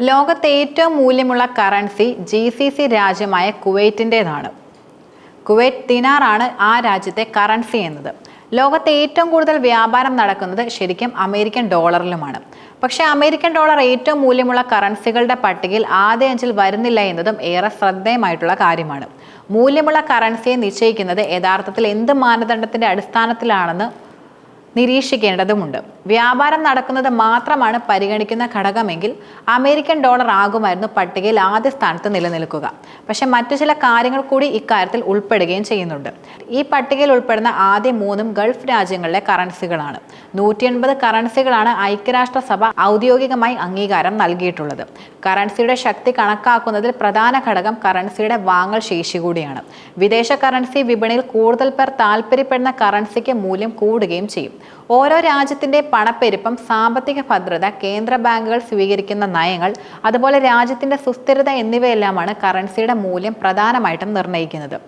ലോകത്തെ ഏറ്റവും മൂല്യമുള്ള കറൻസി ജി സി സി രാജ്യമായ കുവൈറ്റിന്റേതാണ് കുവൈറ്റ് ദിനാറാണ് ആ രാജ്യത്തെ കറൻസി എന്നത്. ലോകത്തെ ഏറ്റവും കൂടുതൽ വ്യാപാരം നടക്കുന്നത് ശരിക്കും അമേരിക്കൻ ഡോളറിലുമാണ്. പക്ഷേ അമേരിക്കൻ ഡോളർ ഏറ്റവും മൂല്യമുള്ള കറൻസികളുടെ പട്ടികയിൽ ആദ്യ അഞ്ചിൽ വരുന്നില്ല എന്നതും ഏറെ ശ്രദ്ധേയമായിട്ടുള്ള കാര്യമാണ്. മൂല്യമുള്ള കറൻസിയെ നിശ്ചയിക്കുന്നത് യഥാർത്ഥത്തിൽ എന്ത് മാനദണ്ഡത്തിന്റെ അടിസ്ഥാനത്തിലാണെന്ന് നിരീക്ഷിക്കേണ്ടതുമുണ്ട്. വ്യാപാരം നടക്കുന്നത് മാത്രമാണ് പരിഗണിക്കുന്ന ഘടകമെങ്കിൽ അമേരിക്കൻ ഡോളർ ആകുമായിരുന്നു പട്ടികയിൽ ആദ്യ സ്ഥാനത്ത് നിലനിൽക്കുക. പക്ഷേ മറ്റു ചില കാര്യങ്ങൾ കൂടി ഇക്കാര്യത്തിൽ ഉൾപ്പെടുകയും ചെയ്യുന്നുണ്ട്. ഈ പട്ടികയിൽ ഉൾപ്പെടുന്ന ആദ്യ മൂന്നും ഗൾഫ് രാജ്യങ്ങളിലെ കറൻസികളാണ്. നൂറ്റി എൺപത് കറൻസികളാണ് ഐക്യരാഷ്ട്രസഭ ഔദ്യോഗികമായി അംഗീകാരം നൽകിയിട്ടുള്ളത്. കറൻസിയുടെ ശക്തി കണക്കാക്കുന്നതിൽ പ്രധാന ഘടകം കറൻസിയുടെ വാങ്ങൽ ശേഷി കൂടിയാണ്. വിദേശ കറൻസി വിപണിയിൽ കൂടുതൽ പേർ താല്പര്യപ്പെടുന്ന കറൻസിക്ക് മൂല്യം കൂടുകയും ചെയ്യും. ഓരോ രാജ്യത്തിന്റെ പണപ്പെരുപ്പം സാമ്പത്തിക ഭദ്രത കേന്ദ്ര ബാങ്കുകൾ സ്വീകരിക്കുന്ന നയങ്ങൾ അതുപോലെ രാജ്യത്തിന്റെ സുസ്ഥിരത എന്നിവയെല്ലാമാണ് കറൻസിയുടെ മൂല്യം പ്രധാനമായിട്ടും നിർണയിക്കുന്നത്.